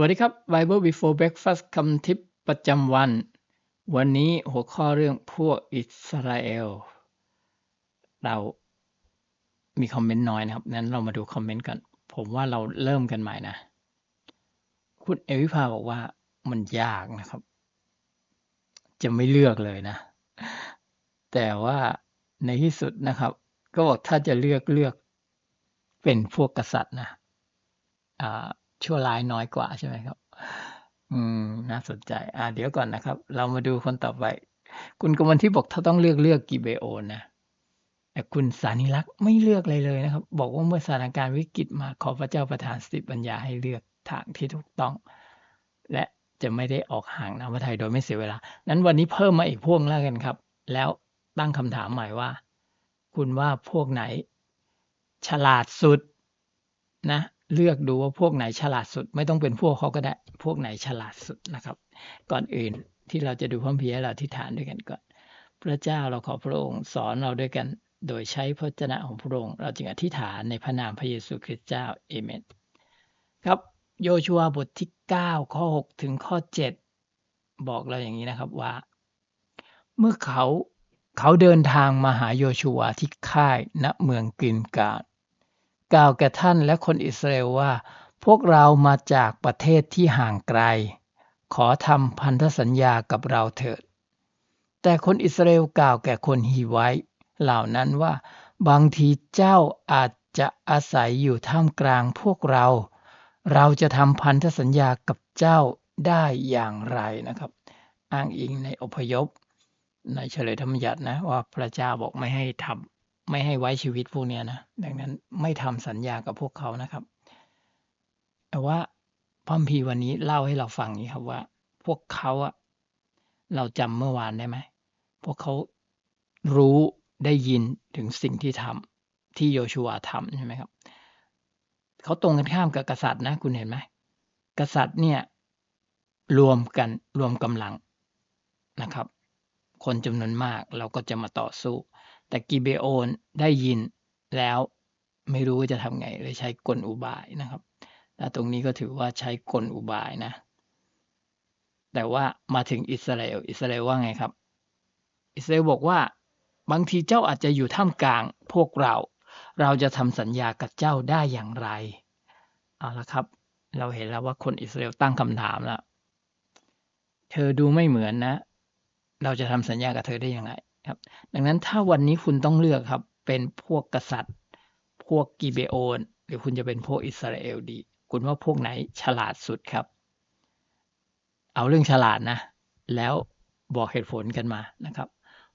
วัสดีครับ Bible Before Breakfast คำทิปประจำวัน วันนี้หัวข้อเรื่องพวกอิสราเอล เรามีคอมเมนต์น้อยนะครับ นั้นเรามาดูคอมเมนต์กัน ผมว่าเราเริ่มกันใหม่นะ คุณเอวิภาบอกว่ามันยากนะครับ จะไม่เลือกเลยนะ แต่ว่าในที่สุดนะครับ ก็บอกถ้าจะเลือกเลือกเป็นพวกกษัตริย์นะ อ่า ชั่วร้ายน้อยกว่าใช่ไหมครับ อืม น่าสนใจ อ่า เดี๋ยวก่อนนะครับ เรามาดูคนต่อไป คุณกมลที่บอกถ้าต้องเลือกเลือกกิเบโอนนะแต่คุณสานิลักษ์ไม่เลือกเลยเลยนะครับ บอกว่าเมื่อสถานการณ์วิกฤตมาขอพระเจ้าประทานสติปัญญาให้เลือกทางที่ถูกต้อง และจะไม่ได้ออกห่างน้ำพระทัยโดยไม่เสียเวลา นั้นวันนี้เพิ่มมาอีกพวกแล้วกันครับ แล้วตั้งคำถามใหม่ว่า คุณว่าพวกไหน ฉลาดสุดนะ เลือกดูว่าพวกไหนฉลาดสุด ไม่ต้องเป็นพวกเขาก็ได้ พวกไหนฉลาดสุดนะครับ ก่อนอื่นที่เราจะดูพร้อมเพรียเราที่ฐานด้วยกันก่อน พระเจ้าเราขอพระองค์สอนเราด้วยกัน โดยใช้พระเจ้าของพระองค์เราจึงอธิษฐานในพระนามพระเยซูคริสต์เจ้าเอเมนครับโยชัวบทที่ 9 ข้อ 6 ถึงข้อ 7 บอกเราอย่างนี้นะครับว่า เมื่อเขาเขาเดินทางมาหาโยชัวที่ค่ายณเมืองกินกาด กล่าวแก่ท่านและคนอิสราเอลว่า พวกเรามาจากประเทศที่ห่างไกล ขอทำพันธสัญญากับเราเถิด แต่คนอิสราเอลกล่าวแก่คนฮีไว้ เหล่านั้นว่า บางทีเจ้าอาจจะอาศัยอยู่ท่ามกลางพวกเรา เราจะทำพันธสัญญากับเจ้าได้อย่างไรนะครับ อ้างอิงในอพยพ ในเฉลยธรรมยัตินะว่าพระเจ้าบอกไม่ให้ทำ ไม่ให้ไว้ชีวิตพวกเนี้ยนะ ดังนั้นไม่ทำสัญญากับพวกเขานะครับ แต่ว่าพระคัมภีวันนี้เล่าให้เราฟังนี้ครับว่า พวกเขาอะเราจำเมื่อวานได้ไหม พวกเขารู้ได้ยินถึงสิ่งที่ทำที่โยชัวทำใช่ไหมครับ เขาตรงกันข้ามกับกษัตริย์นะ คุณเห็นไหม กษัตริย์เนี่ยรวมกันรวมกำลังนะครับ คนจำนวนมากเราก็จะมาต่อสู้ แต่กิเบโอนได้ยินแล้วไม่รู้ว่าจะทำไงเลยใช้กลอุบายนะครับและตรงนี้ก็ถือว่าใช้กลอุบายนะ แต่ว่ามาถึงอิสราเอลอิสราเอลว่าไงครับ อิสราเอลบอกว่าบางทีเจ้าอาจจะอยู่ท่ามกลางพวกเรา เราจะทำสัญญากับเจ้าได้อย่างไรเอาละครับ เราเห็นแล้วว่าคนอิสราเอลตั้งคำถามแล้ว เธอดูไม่เหมือนนะ เราจะทำสัญญากับเธอได้อย่างไร ครับ ดังนั้นถ้าวันนี้คุณต้องเลือกครับ เป็นพวกกษัตริย์ พวกกิเบโอน หรือคุณจะเป็นพวกอิสราเอลดี คุณว่าพวกไหนฉลาดสุดครับ เอาเรื่องฉลาดนะ แล้วบอกเหตุผลกันมานะครับ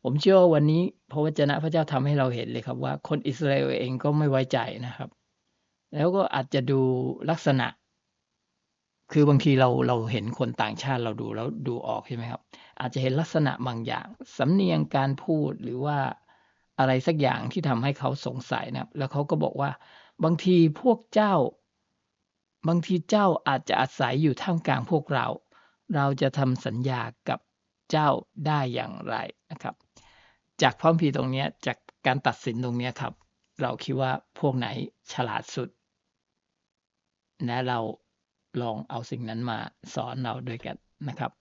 ผมเชื่อว่าวันนี้พระวจนะพระเจ้าทำให้เราเห็นเลยครับว่าคนอิสราเอลเองก็ไม่ไว้ใจนะครับ แล้วก็อาจจะดูลักษณะ คือบางทีเราเราเห็นคนต่างชาติเราดูแล้วดูออกใช่ไหมครับ อาจจะเห็นลักษณะบางอย่าง สำเนียงการพูดหรือว่าอะไรสักอย่างที่ทำให้เขาสงสัยนะครับ แล้วเขาก็บอกว่า บางทีพวกเจ้า บางทีเจ้าอาจจะอาศัยอยู่ท่ามกลางพวกเรา เราจะทำสัญญากับเจ้าได้อย่างไรนะครับ จากพร้อมพีตรงนี้จากการตัดสินตรงนี้ครับ เราคิดว่าพวกไหนฉลาดสุดและเราลองเอาสิ่งนั้นมาสอนเราด้วยกันนะครับ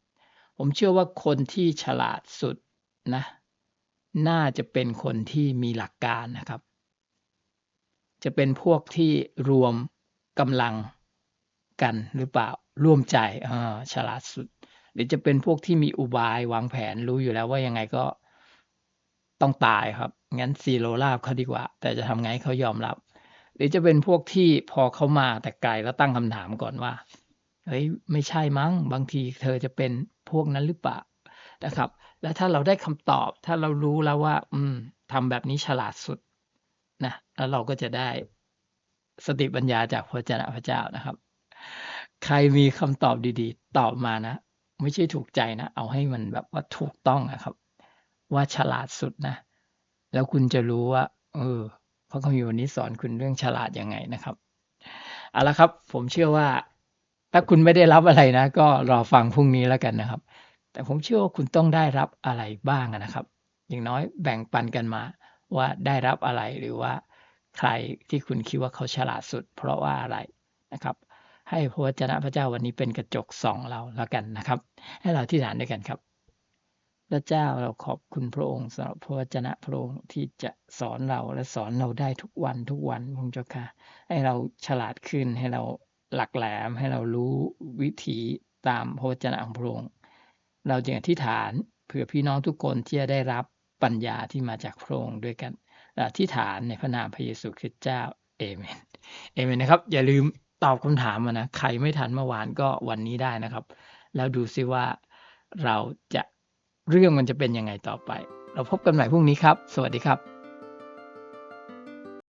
ผมเชื่อว่าคนที่ฉลาดสุดนะ น่าจะเป็นคนที่มีหลักการนะครับ จะเป็นพวกที่รวมกำลังกันหรือเปล่าร่วมใจฉลาดสุด หรือจะเป็นพวกที่มีอุบายวางแผนรู้อยู่แล้วว่ายังไงก็ต้องตายครับ งั้นซีโรลาบเขาดีกว่า แต่จะทำไงเขายอมรับ หรือจะเป็นพวกที่พอเขามาแต่ไกลแล้วตั้งคำถามก่อนว่า เฮ้ยไม่ใช่มั้ง บางทีเธอจะเป็นพวกนั้นหรือเปล่านะครับ แล้วถ้าเราได้คำตอบ ถ้าเรารู้แล้วว่า อืมทำแบบนี้ฉลาดสุดนะแล้วเราก็จะได้สติปัญญาจากพระเจ้าพระเจ้านะครับ ใครมีคำตอบดีๆ ตอบมานะ ไม่ใช่ถูกใจนะ เอาให้มันแบบว่าถูกต้องนะครับ ว่าฉลาดสุดนะ แล้วคุณจะรู้ว่า เออพระคัมภีร์วันนี้สอนคุณเรื่องฉลาดยังไงนะครับเอาละครับ ผมเชื่อว่า ถ้าคุณไม่ได้รับอะไรนะ ก็รอฟังพรุ่งนี้แล้วกันนะครับ แต่ผมเชื่อว่าคุณต้องได้รับอะไรบ้างนะครับ อย่างน้อยแบ่งปันกันมาว่าได้รับอะไรหรือว่าใครที่คุณคิดว่าเขาฉลาดสุด เพราะว่าอะไรนะครับ ให้พระวจนะพระเจ้าวันนี้เป็นกระจกส่องเราแล้วกันนะครับ ให้เราที่ฐานด้วยกันครับ พระเจ้าเราขอบคุณพระองค์สำหรับพระวจนะพระองค์ที่จะสอนเราและสอนเราได้ทุกวันทุกวันพระองค์เจ้าค่ะให้เราฉลาดขึ้นให้เรา หลักแหลมให้เรารู้วิถีตามพระวจนะของพระองค์ เราจึงอธิษฐานเผื่อพี่น้องทุกคนที่จะได้รับปัญญาที่มาจากพระองค์ด้วยกันอธิษฐานในพระนามพระเยซูคริสต์เจ้าเอเมนเอเมนนะครับ อย่าลืมตอบคำถามมานะ ใครไม่ทันเมื่อวานก็วันนี้ได้นะครับ แล้วดูซิว่าเราจะเรื่องมันจะเป็นยังไงต่อไป เราพบกันใหม่พรุ่งนี้ครับ สวัสดีครับ